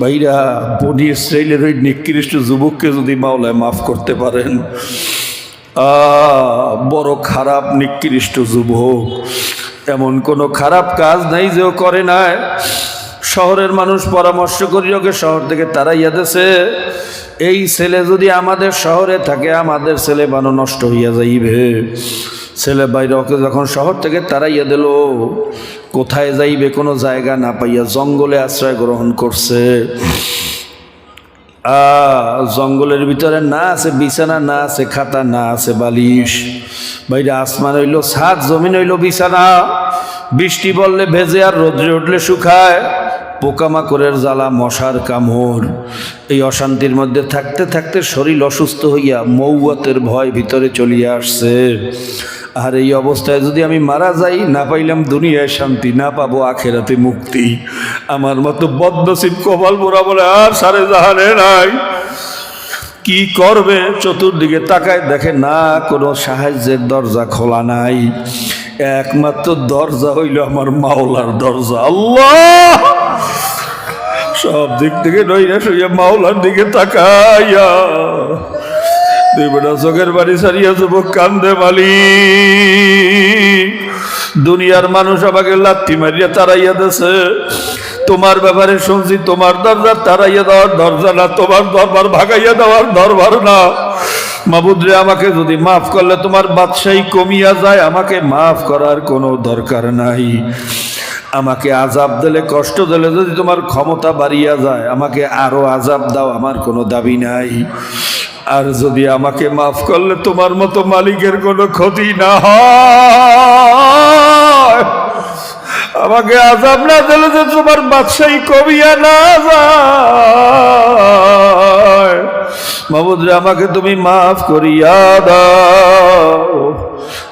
ভাইরা, বনি ইসরায়েলের ওই নিকৃষ্ট যুবককে যদি মাওলায় মাফ করতে পারেন। বড় খারাপ নিকৃষ্ট যুবক। এমন কোনো খারাপ কাজ নাই যে ও করে নাই। শহরের মানুষ পরামর্শ করি ওকে শহর থেকে তারাইয়া দেছে। এই ছেলে যদি আমাদের শহরে থাকে, আমাদের ছেলে বানো নষ্ট হইয়া যাইবে। ছেলে বাইরে ওকে যখন শহর থেকে তারাইয়া দিল, কোথায় যাইবে, কোনো জায়গা না পাইয়া জঙ্গলে আশ্রয় গ্রহণ করছে। আ, জঙ্গলের ভিতরে না আছে বিছানা, না আছে খাতা, না আছে বালিশ। বাইরে আসমান হইল সাত জমিন হইল বিছানা। বৃষ্টি বললে ভেজে আর রোদ্রে উঠলে শুকায়। পোকামাকড়ের জ্বালা, মশার কামড়, এই অশান্তির মধ্যে থাকতে থাকতে শরীর অসুস্থ হইয়া মৌয়াতের ভয় ভিতরে চলিয়া আসছে। আর এই অবস্থায় যদি আমি মারা যাই, না পাইলাম দুনিয়ায় শান্তি, না পাবো আখেরাতে মুক্তি। আমার মতো বদনসিব কপাল মোরা বলে আর সারে জাহানে নাই। কি করবে? চতুর্দিকে তাকায় দেখে, না, কোনো সাহায্যের দরজা খোলা নাই। একমাত্র দরজা হইল আমার মাওলার দরজা। আল্লাহ! সব দিক থেকে নইরা শুয়ে মাওলার দিকে তাকাইয়া। দুই বেটা চোখের বাড়ি সারিয়া যুবক কান্দে মালিক। দুনিয়ার মানুষ আমাকে লাত্তি মারিয়া তারাইয়া দেছে। তোমার ব্যাপারে শুনছি, তোমার দরজা তারাইয়া দেওয়ার দরজা না, তোমার দরবার ভাগাইয়া দেওয়ার দরবার না। মাবুদরে আমাকে যদি মাফ করলে তোমার বাদশাহী কমিয়া যায়, আমাকে মাফ করার কোনো দরকার নাই। আমাকে আজাব দিলে, কষ্ট দিলে যদি তোমার ক্ষমতা বাড়িয়া যায়, আমাকে আরও আজাব দাও, আমার কোনো দাবি নাই। আর যদি আমাকে মাফ করলে তোমার মতো মালিকের কোনো ক্ষতি না হয়। আমাকে আজাব না দিলে যে তোমার বাদশাহী কমিয়া না যায়। মাবুদরে আমাকে তুমি মাফ করিয়া দাও।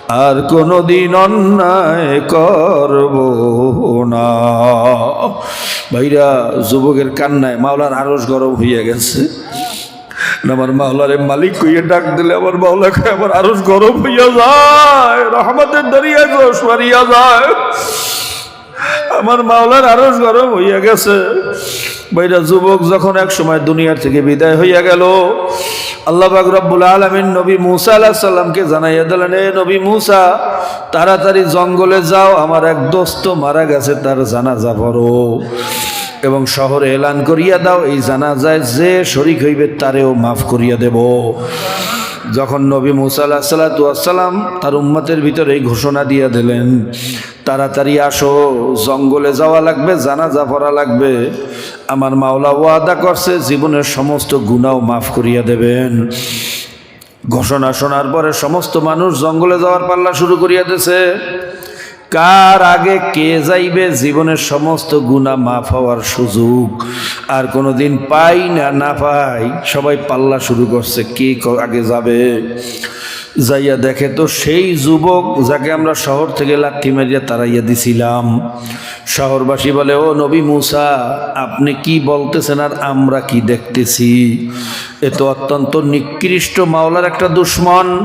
আর কোনোদিন অন্যায় করব না। ভাইরা, যুবকের কান্নায় মাওলার আরস গরম হইয়া গেছে। আমার মাওলারে মালিক কইয়ে ডাক দিলে আমার মাওলা খায় আমার আরস গরম হইয়া যায়, রহমতের দরিয়া মারিয়া যায়। আমার মাওলার আরস গরম হইয়া গেছে। বৈরা যুবক যখন এক সময় দুনিয়ার থেকে বিদায় হইয়া গেল, আল্লাহ রব্বুল আলমিন নবী মুসা আলাহ সাল্লামকে জানাইয়া দিলেন, এ নবী মুসা, তাড়াতাড়ি জঙ্গলে যাও, আমার এক দোস্ত মারা গেছে, তার জানাজা পড়ো এবং শহরে এলান করিয়া দাও, এই জানাজায় যে শরিক হইবে তারেও মাফ করিয়া দেব। যখন নবী মুসা আল্লাহ সাল্লাতাম তার উম্মতের ভিতরে এই ঘোষণা দিয়া দিলেন তাড়াতাড়ি আসো, জঙ্গলে যাওয়া লাগবে, জানাজা পড়া লাগবে। আমার মাওলা ওয়াদা করছে, জীবনের সমস্ত গুণাও মাফ করিয়া দেবেন। ঘোষণা শোনার পরে সমস্ত মানুষ জঙ্গলে যাওয়ার পাল্লা শুরু করিয়া দিছে। কার আগে কে যাইবে, জীবনের সমস্ত গুণা মাফ হওয়ার সুযোগ। আর কোনোদিন পাই না না পাই, সবাই পাল্লা শুরু করছে ক- আগে যাবে? যাইয়া দেখে, তো সেই যুবক যাকে আমরা শহর থেকে লাঠি মারিয়া তাড়াইয়া দিছিলাম। শহরবাসী বলে, ও নবী মুসা, আপনি কি বলতেছেন আর আমরা কি দেখতেছি? এ তো অত্যন্ত নিকৃষ্ট মাওলার একটা দুশ্মন।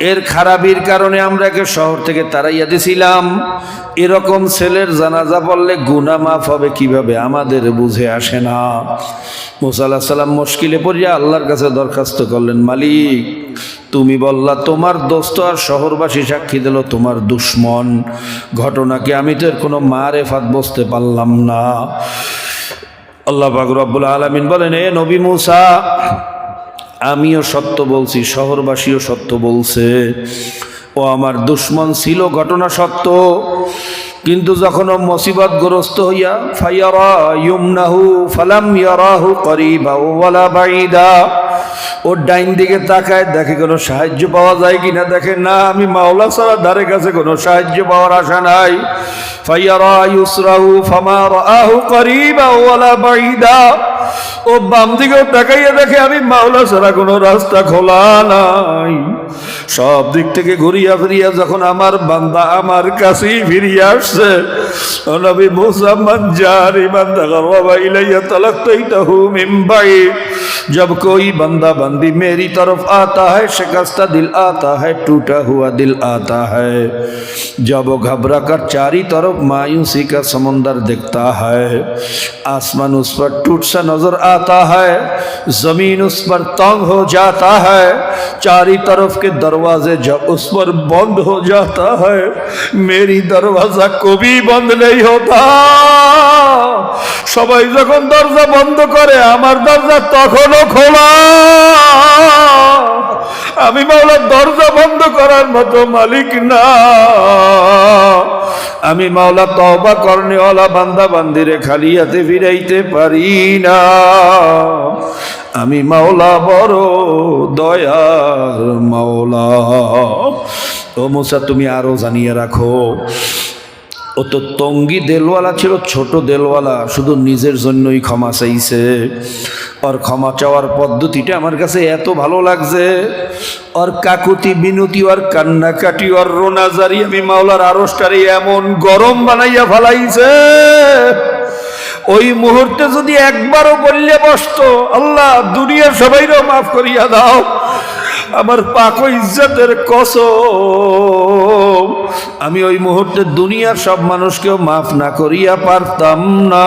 এর খারাপির কারণে আমরা একে শহর থেকে তাড়াইয়া দিছিলাম। এরকম ছেলের জানাজা পড়লে গুনা মাফ হবে কীভাবে? আমাদের বুঝে আসে না। মুসা আল্লাহ সাল্লাম মুশকিলে পড়িয়া আল্লাহর কাছে দরখাস্ত করলেন, মালিক, তুমি বললা, তোমার দোস্ত আর শহরবাসী সাক্ষী দিল তোমার দুশ্মন। ঘটনাকে আমি তো এর কোনো মারে ফাত বসতে পারলাম না। আল্লাহ পাক রব্বুল আলমিন বলেন, এ নবী মুসা আমিও সত্য বলছি, শহরবাসীও সত্য বলছে। ও আমার দুশ্মন ছিল, ঘটনা সত্য। কিন্তু যখন ও মুসিবতগ্রস্ত হইয়া ফাইয়ারা ইউমনাহু ফালাম ইয়ারাহু করিবা ওয়ালা বাইদা ওর ডাইন দিকে তাকায়, দেখে কোনো সাহায্য পাওয়া যায় কিনা? দেখে, না, আমি মাওলা ছাড়া ধারে কাছে কোনো সাহায্য পাওয়ার আশা নাই। রাহু করিবা ওয়ালা ও বাম দিকেও তাকাইয়া দেখে, আমি মাওলা ছাড়া কোনো রাস্তা খোলা নাই। সব দিক থেকে ঘুরিয়া ফিরিয়া যখন আমার বান্দা আমার কাছেই ফিরিয়ে আসছে ও নবী মুসা মানজার ইমান দাগার বাবা ইলাইয়া তালাক্তাইতাহু মিন বাইত जब कोई बंदा बंदी मेरी तरफ आता है शिकस्ता दिल आता है टूटा हुआ दिल आता है जब वो घबरा कर चारी तरफ मायूसी का समंदर दिखता है आसमान उस पर टूट सा नजर आता है जमीन उस पर तंग हो जाता है चारी तरफ के दरवाजे जब उस पर बंद हो जाता है मेरी दरवाजा कभी बंद नहीं होता সবাই যখন দরজা বন্ধ করে আমার দরজা তখনও খোলা আমি মাওলার দরজা বন্ধ করার মতো মালিক না আমি মাওলা তওবা অলা বান্দা বান্দিরে খালি হাতে ফিরাইতে পারি না। আমি মাওলা বড় দয়ার মাওলা। ও মোসা, তুমি আরও জানিয়ে রাখো। ও তো তঙ্গি দেলওয়ালা ছিল, ছোট দেলওয়ালা, শুধু নিজের জন্যই ক্ষমা চাইছে। ওর ক্ষমা চাওয়ার পদ্ধতিটা আমার কাছে এত ভালো লাগছে। ওর কাকুতি বিনতি ওর কান্নাকাটি ওর রোনাজারি আমি মাওলার আরসটারে এমন গরম বানাইয়া ফেলাইছে। ওই মুহূর্তে যদি একবারও বললে বসতো, আল্লাহ দুনিয়ার সবাইরও মাফ করিয়া দাও। আমার পাক ইজ্জতের কস আমি ওই মুহূর্তে দুনিয়ার সব মানুষকেও মাফ না করিয়া পারতাম না।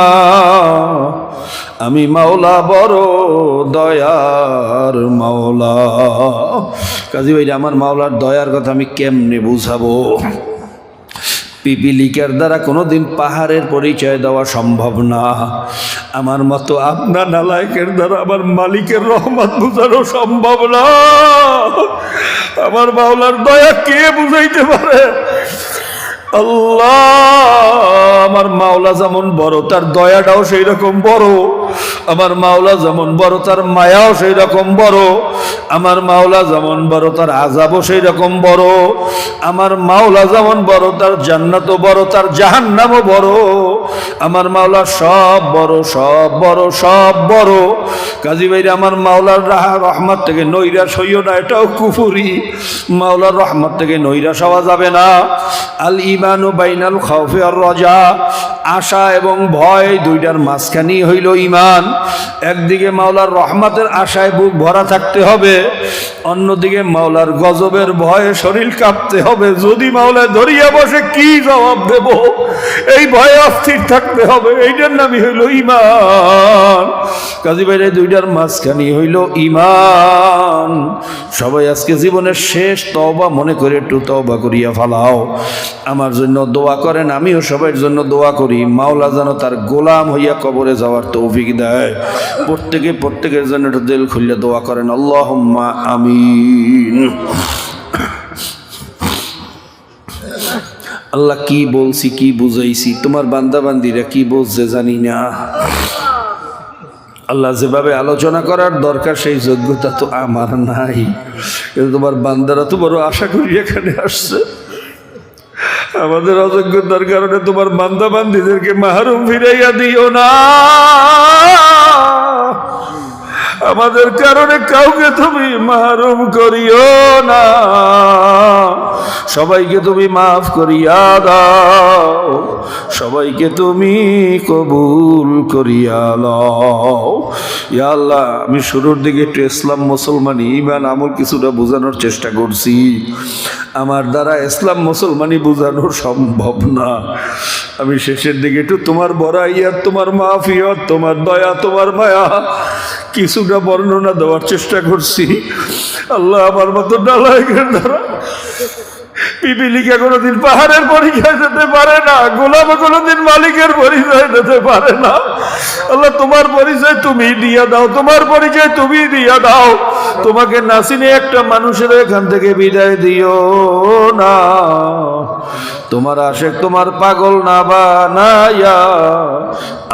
আমি মাওলা বড় দয়ার মাওলা। কাজী ভাই আমার মাওলার দয়ার কথা আমি কেমনে বুঝাবো? পিপিলিকার দ্বারা কোনোদিন পাহাড়ের পরিচয় দেওয়া সম্ভব না। আমার মতো আপনার নালায়কের দ্বারা আমার মালিকের রহমত বোঝানো সম্ভব না। আমার মাওলার দয়া কে বুঝাইতে পারে? আল্লাহ, আমার মাওলা যেমন বড়, তার দয়াটাও সেই রকম বড়। আমার মাওলা যেমন বড়, তার মায়াও সেই রকম বড়। আমার মাওলা যেমন বড়, তার আজাবও সেই রকম বড়। আমার মাওলা যেমন বড়, তার জান্নাতও বড়, তার জাহান্নামও বড়। আমার মাওলা সব বড় সব বড় সব বড়। কাজী ভাই আমার মাওলার রাহা, রহমত থেকে নৈরাশ হইও না, এটাও কুফুরি। মাওলার রহমত থেকে নৈরাশ হওয়া যাবে না। আল ইমানু বাইনাল খাউফে আর রজা। আশা এবং ভয় দুইটার মাঝখানি হইল ইমান একদিকে মাওলার রহমতের আশায় বুক ভরা থাকতে হবে অন্যদিকে মাওলার গজবের ভয়ে শরীর কাঁপতে হবে। যদি মাওলায় ধরিয়া বসে, কি জবাব দেব? এই ভয়ে অস্থির থাকতে হবে। এইটার নামই হইল ইমান কাজী বাইরে দুইটার মাঝখানি হইল ইমান সবাই আজকে জীবনের শেষ তবা মনে করে একটু তবা করিয়া ফালাও। আমার জন্য দোয়া করেন, আমিও সবার জন্য দোয়া করি। মাওলা যেন তার গোলাম হইয়া কবরে যাওয়ার তৌফিক দেয়। প্রত্যেকে প্রত্যেকের জন্য একটু দিল খুললে দোয়া করেন আল্লাহ আমিন। আল্লাহ কি বলছি, কি বুঝাইছি? তোমার বান্দা বান্দিরা কি বলছে জানি না। আল্লাহ যেভাবে আলোচনা করার দরকার, সেই যোগ্যতা তো আমার নাই। কিন্তু তোমার বান্দারা তো বড় আশা করি এখানে আসছে। আমাদের অযোগ্যতার কারণে তোমার বান্দা বান্দিদেরকে মাহরুম ফিরাইয়া দিও না। আমাদের কারণে কাউকে তুমি মাহরুম করিও না। সবাইকে তুমি মাফ করিয়া দাও, সবাইকে তুমি কবুল করিয়া লও। ইয়া আল্লাহ, আমি শুরুর দিকে একটু ইসলাম মুসলমানি ইমান আমল কিছুটা বোঝানোর চেষ্টা করছি। আমার দ্বারা ইসলাম মুসলমানি বোঝানো সম্ভব না। আমি শেষের দিকে একটু, তোমার বড়াইয়ার তোমার মাফিয়ত তোমার দয়া, তোমার মায়া। কিছুটা বর্ণনা দেওয়ার চেষ্টা করছি। আল্লাহ আমার মতো ডালায়কের দ্বারা পিপিলিকা কোনোদিন পাহাড়ের পরিচয় দিতে পারে না, গোলাপ কোনোদিন মালিকের পরিচয় দিতে পারে না। আল্লাহ, তোমার পরিচয় তুমি দিয়া দাও, তোমার পরিচয় তুমি দিয়া দাও। তোমাকে নাসিনে একটা মানুষের এখান থেকে বিদায় দিও না। তোমার আশেক তোমার পাগল না বানাইয়া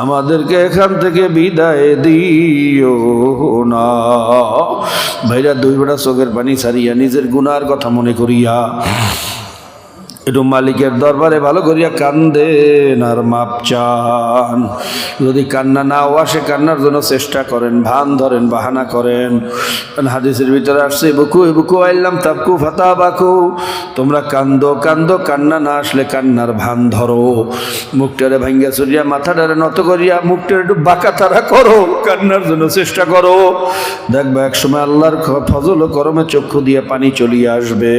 আমাদেরকে এখান থেকে বিদায় দিও না। ভাইরা, দুই বেড়া চোখের পানি সারিয়া নিজের গুনার কথা মনে করিয়া একটু মালিকের দরবারে ভালো করিয়া কান্দেন আর মাপ চান। যদি কান্না নাও আসে, কান্নার জন্য চেষ্টা করেন, ভান ধরেন, বাহানা করেন। হাদিসের ভিতরে আসছে, বুকু বুকু আইলাম তাবকু ফাতা বাকু তোমরা কান্দো কান্দো, কান্না না আসলে কান্নার ভান ধরো। মুখটারে ভাঙ্গা চুরিয়া মাথাটারে নত করিয়া, মুখটারে একটু বাঁকা তারা করো, কান্নার জন্য চেষ্টা করো। দেখবা একসময় আল্লাহর ফজল করমে চক্ষু দিয়ে পানি চলিয়ে আসবে।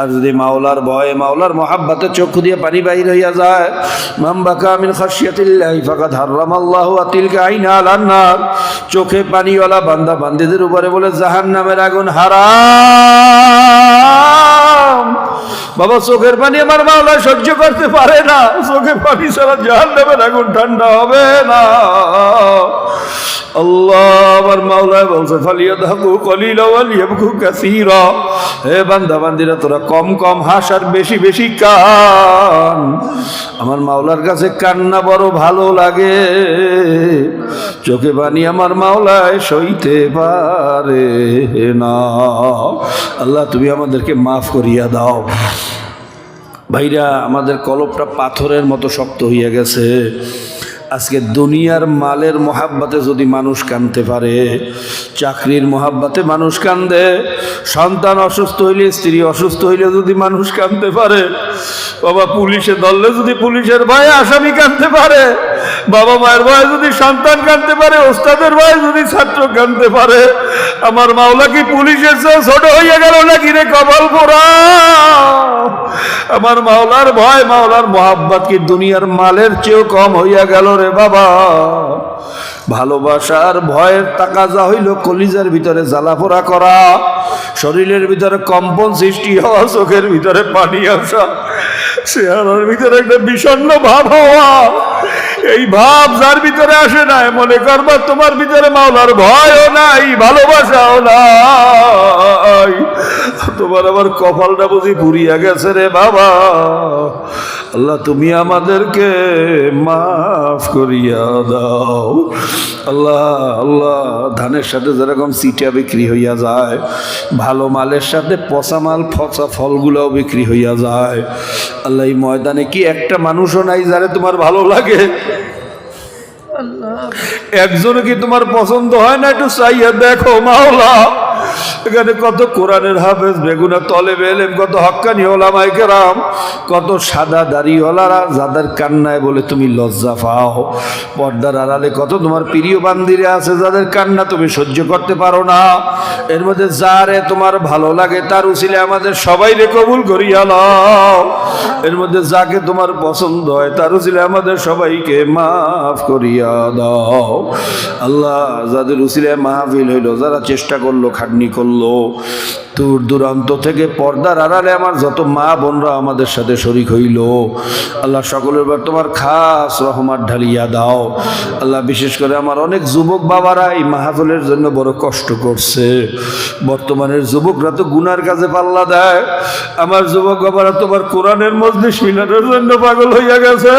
আর যদি মাওলার ভয়ে মাওলার মহাব্বাতে চক্ষু দিয়ে পানি বাইর হইয়া যায়। মামবাকা আমিন খাসিয়াতিল্লাহি ফাকাদ হারামাল্লাহু আতিলকা আইনা আলান নার। চোখে পানিওয়ালা বান্দা বান্দিদের উপরে বলে, জাহান্নামের আগুন হারাম। বাবা, চোখের পানি আমার মাওলা সহ্য করতে পারে না। চোখে পানি ছাড়া না, আগুন ঠান্ডা হবে না। আল্লাহ আমার তোরা কম কম হাস আর বেশি বেশি কান আমার মাওলার কাছে কান্না বড় ভালো লাগে। চোখে পানি আমার মাওলায় সইতে পারে না। আল্লাহ, তুমি আমাদেরকে মাফ করিয়া দাও। ভাইরা, আমাদের কলপটা পাথরের মতো শক্ত হইয়া গেছে। আজকে দুনিয়ার মালের মহাব্বাতে যদি মানুষ কানতে পারে, চাকরির মহাব্বাতে মানুষ কান্দে, সন্তান অসুস্থ হইলে, স্ত্রী অসুস্থ হইলে যদি মানুষ কানতে পারে, বাবা পুলিশে দললে যদি পুলিশের ভয়ে আসামি কানতে পারে। বাবা মায়ের ভয়ে যদি সন্তান কানতে পারে, ওস্তাদের ভয়ে যদি ছাত্র কানতে পারে, আমার মাওলা কি পুলিশের চেয়ে ছোট হইয়া গেল নাকি রে কবল পোড়া? আমার মাওলার ভয়, মাওলার মোহাব্বত কি দুনিয়ার মালের চেয়েও কম হইয়া গেল রে বাবা? ভালোবাসার ভয়ের তাকাজা হইল কলিজার ভিতরে জ্বালাপোড়া করা, শরীরের ভিতরে কম্পন সৃষ্টি হওয়া, চোখের ভিতরে পানি আসা, চেহারার ভিতরে একটা বিষণ্ণ ভাব হওয়া এই ভাব যার ভিতরে আসে না মনে করবা তোমার ভিতরে মাওলার ভয়ও নাই, ভালোবাসাও নাই। তোমার আবার কপালটা বুঝি ভুরিয়া গেছে রে বাবা। আল্লাহ তুমি আমাদেরকে মাফ করিয়া দাও। আল্লাহ আল্লাহ ধানের সাথে যেরকম সিটা বিক্রি হইয়া যায় ভালো মালের সাথে পচা মাল ফচা ফলগুলাও বিক্রি হইয়া যায়। আল্লাহ এই ময়দানে কি একটা মানুষও নাই যারে তোমার ভালো লাগে? একজনে কি তোমার পছন্দ হয় না? একটু চাইয়া দেখো মাওলা। এখানে কত কোরআনের হাফেজ, বেগুনা তলে বেলেম কত হক্কানি ওলামাই কেরাম কত সাদা দাড়িওয়ালারা যাদের কান্নায় বলে তুমি লজ্জা পাও। পর্দার আড়ালে কত তোমার প্রিয় বান্দিরে আছে যাদের কান্না তুমি সহ্য করতে পারো না। এর মধ্যে যারে তোমার ভালো লাগে তার উচিলে আমাদের সবাই রে কবুল করিয়া লও এর মধ্যে যাকে তোমার পছন্দ হয় তার উচিলে আমাদের সবাইকে মাফ করিয়া দাও। আল্লাহ যাদের উচিলে মাহফিল হইল, যারা চেষ্টা করল খাটনি করল। দূর দূরান্ত থেকে পর্দার আড়ালে আমার যত মা বোনরা আমাদের সাথে শরিক হইল। আল্লাহ সকলের বার তোমার খাস রহমাত ঢালিয়া দাও। আল্লাহ বিশেষ করে আমার অনেক যুবক বাবারা এই মাহফিলের জন্য বড় কষ্ট করছে। বর্তমানের যুবকরা তো গুনার কাজে পাল্লা দেয়। আমার যুবক বাবারা তোমার কোরআনের মধ্যে মিলানোর জন্য পাগল হইয়া গেছে।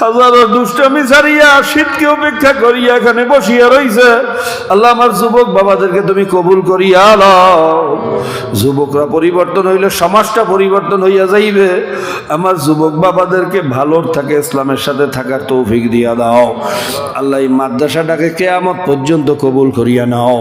হাজারো দুষ্টামি ছাড়িয়া শীতকে উপেক্ষা করিয়া এখানে বসিয়া রইছে। আল্লাহ আমার যুবক বাবাদেরকে তুমি কবুল করিয়া লও যুবকরা পরিবর্তন হইলে, সমাজটা পরিবর্তন হইয়া যাইবে। আমার যুবক বাবাদেরকে ভালোর থাকে, ইসলামের সাথে থাকার তৌফিক দিয়া দাও। আল্লাহ এই মাদ্রাসাটাকে কেয়ামত পর্যন্ত কবুল করিয়া নাও।